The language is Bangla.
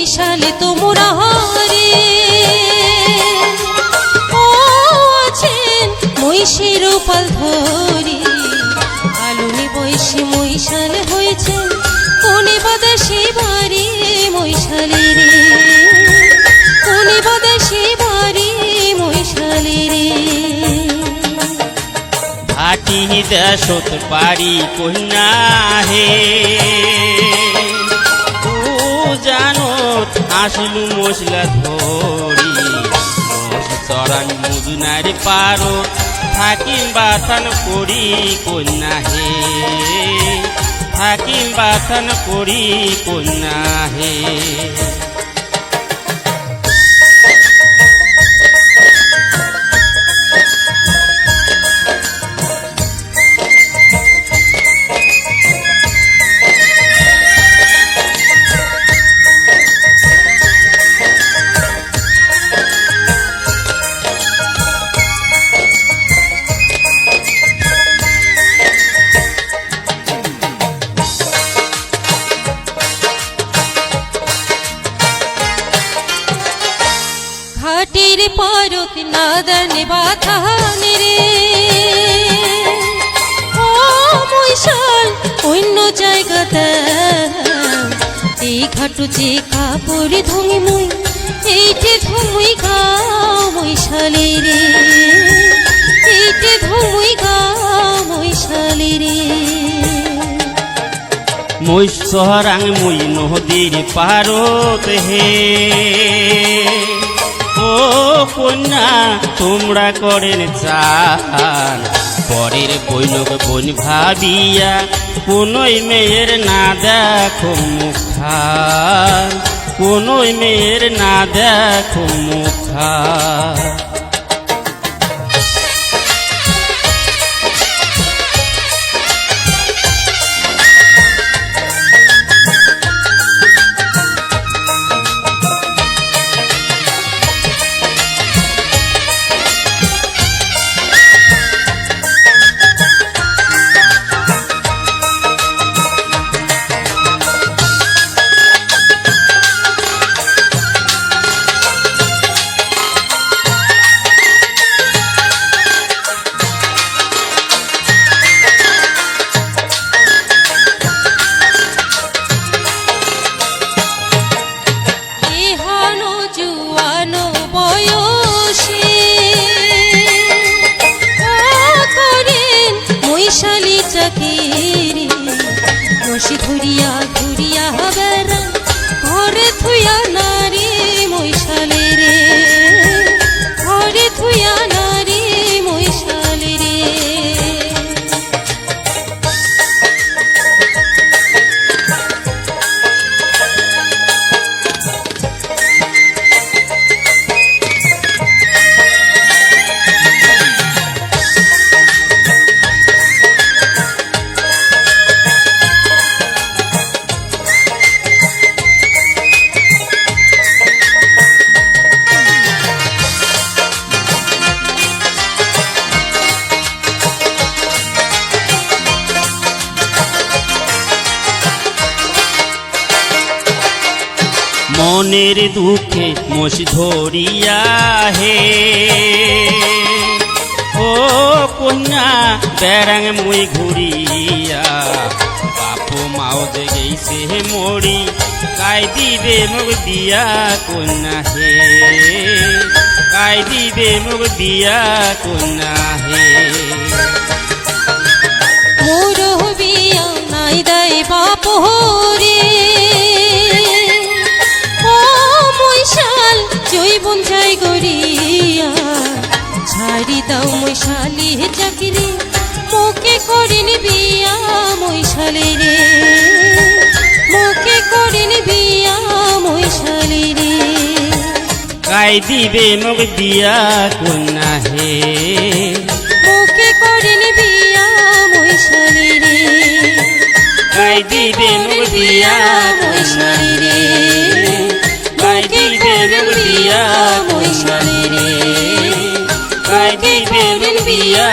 মৈশালে তোমরা হারে। ও আছেন মহিষের পাল ধরে। আলুনি বয়সে মৈশাল হয়েছে। কোনে বাদাসে বাড়ি মৈশালে রে। কোনে বাদাসে বাড়ি মৈশালে রে। হাটি দেশত পারি কন্যা হে। আসলু মশলা ধরি। চরান মুদুনার পারো, থাকিম বাথান করি কন্যা হে থাকিম বাথান করি কন্যা হে নাদন বাথান রে ও মৈশাল অন্য জায়গাতে এই ঘাটু যে কাপড় ধুমি মুই, এইটে ধুমুই গা মৈশালে রে এইটে ধুমুই গা মৈশালে রে মই সহরাং মই নদীর পারত হে। কন্যা, তোমরা করেন চান। পরের বৈনক বোন ভাবিয়া, কোনোই মেয়ের না দেখো মুখান কোন মেয়ের না দেখো মুখান ঘুরিয়া ধরিয়া বেড়া ঘরে থুয়া নারী মৈশালে রে। মনের দুঃখে মোষ ধরিয়া হে। ও কন্যা, বেড়াং মুই ঘুরিয়া, বাপু মাও গেছে মরি, কাই দিবে মুখ বিয়া কন্যা হে। কাই দিবে মুখ বিয়া কন্যা হে। মোর বিয়া নাই দাই বাপ কাই দিবে মুখ দিয়া কন্যা হে করিন বিয়া মৈশালে শরীরে কাই দিবে মুখ দিয়া মৈশালে শরীরে কাই দিবে মুখ বিয়া মৈশালে শরীরে কাই দিবে মুখ বিয়া